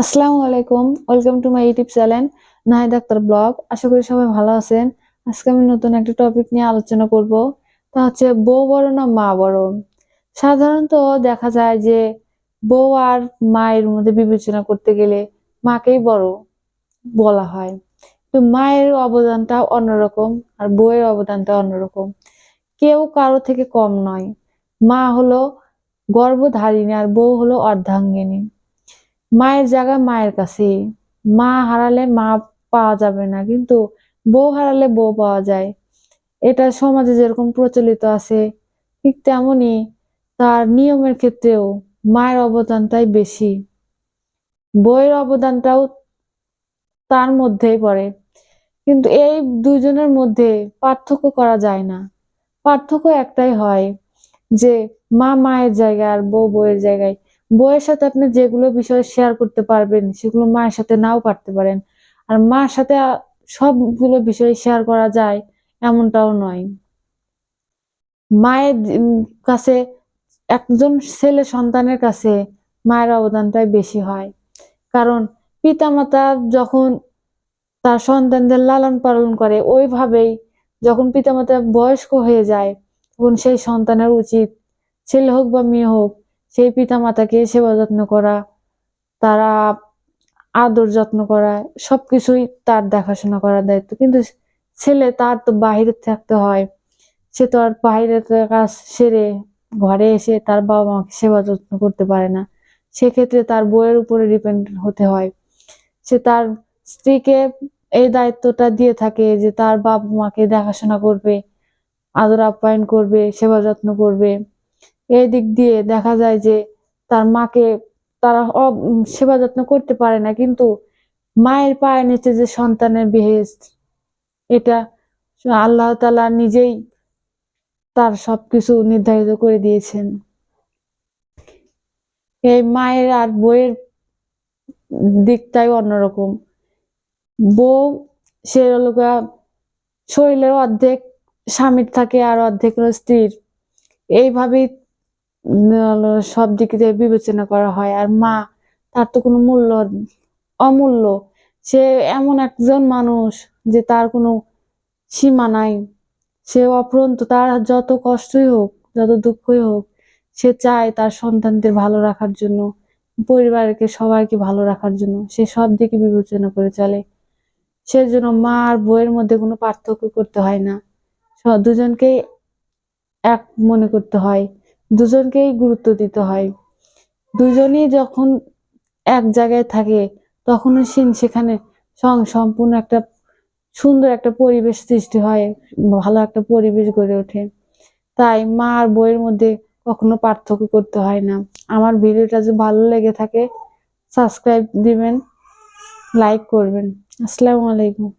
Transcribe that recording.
আসসালামু আলাইকুম, welcome to my YouTube channel Nahid Akter blog. আশা করি সবাই ভালো আছেন। আজকে আমি নতুন একটা টপিক নিয়ে আলোচনা করব, তা হচ্ছে বউ বড় না মা বড়? সাধারণত দেখা যায় যে বউ আর মায়ের মধ্যে বিবেচনা করতে গেলে মাকেই বড় বলা হয়। তো মায়ের অবদানটা অন্যরকম আর বউয়ের অবদানটা অন্যরকম। কেউ কারও থেকে কম নয়। মা হলো গর্ভধারিণী আর বউ হলো অর্ধাঙ্গিনী। মায়ের জায়গা মায়ের কাছে। মা হারালে মা পাওয়া যাবে না, কিন্তু বউ হারালে বউ পাওয়া যায়। এটা সমাজে যেরকম প্রচলিত আছে, ঠিক তেমনি তার নিয়মের ক্ষেত্রেও মায়ের অবদানটাই বেশি। বউয়ের অবদানটাও তার মধ্যেই পড়ে। কিন্তু এই দুজনের মধ্যে পার্থক্য করা যায় না। পার্থক্য একটাই হয় যে মা মায়ের জায়গায় আর বউ বউয়ের জায়গায় বউয়ের সাথে আপনি যেগুলো বিষয় শেয়ার করতে পারবেন, সেগুলো মায়ের সাথে নাও পারতে পারেন। আর মার সাথে সবগুলো বিষয় শেয়ার করা যায়, এমনটাও নয়। মায়ের কাছে, একজন ছেলে সন্তানের কাছে মায়ের অবদানটাই বেশি হয়। কারণ পিতামাতা যখন তার সন্তানদের লালন পালন করে, ওইভাবেই যখন পিতামাতা বয়স্ক হয়ে যায়, তখন সেই সন্তানের উচিত, ছেলে হোক বা মেয়ে হোক সেই পিতা মাতাকে সেবা যত্ন করা, তারা আদর যত্ন করা, সবকিছুই তার দেখাশোনা করার দায়িত্ব। কিন্তু ছেলে তার তো বাইরে থাকতে হয়, সে তো আর বাইরে কাজ সেরে ঘরে এসে তার বাবা মাকে সেবা যত্ন করতে পারে না। সেক্ষেত্রে তার বউয়ের উপরে ডিপেন্ড হতে হয়। সে তার স্ত্রীকে এই দায়িত্বটা দিয়ে থাকে যে তার বাবা মাকে দেখাশোনা করবে, আদর আপ্যায়ন করবে, সেবা যত্ন করবে। এই দিক দিয়ে দেখা যায় যে তার মাকে তারা সেবা যত্ন করতে পারে না। কিন্তু মায়ের পায়ের নিচে যে সন্তানের বেহেস্ত এটা আল্লাহ তালা নিজেই তার সবকিছু নির্ধারিত করে দিয়েছেন। এই মায়ের আর বইয়ের দিকটাই অন্যরকম। বউ সে হলো শরীরের অর্ধেক স্বামীর থাকে আর অর্ধেক স্ত্রীর। এইভাবেই সব দিক দিয়ে বিবেচনা করা হয়, আর মা তার তো কোনো মূল্য অমূল্য। সে এমন একজন মানুষ যে তার কোনো সীমা নাই। সে অফুরন্ত, তার যত কষ্টই হোক, যত দুঃখই হোক, সে চায় তার সন্তানদের ভালো রাখার জন্য, পরিবারকে সবাইকে ভালো রাখার জন্য। সে সব দিকে বিবেচনা করে চলে। সেজন্য মা আর বউয়ের মধ্যে কোনো পার্থক্য করতে হয় না। দুজনকেই এক মনে করতে হয়। দুজনকেই গুরুত্ব দিতে হয়। দুজনই যখন এক জায়গায় থাকে, তখনও সে- সেখানে সম্পূর্ণ একটা সুন্দর একটা পরিবেশ সৃষ্টি হয়, ভালো একটা পরিবেশ গড়ে ওঠে। তাই মা আর বউয়ের মধ্যে কখনো পার্থক্য করতে হয় না। আমার ভিডিওটা যদি ভালো লেগে থাকে, সাবস্ক্রাইব দিবেন, লাইক করবেন। আসসালামু আলাইকুম।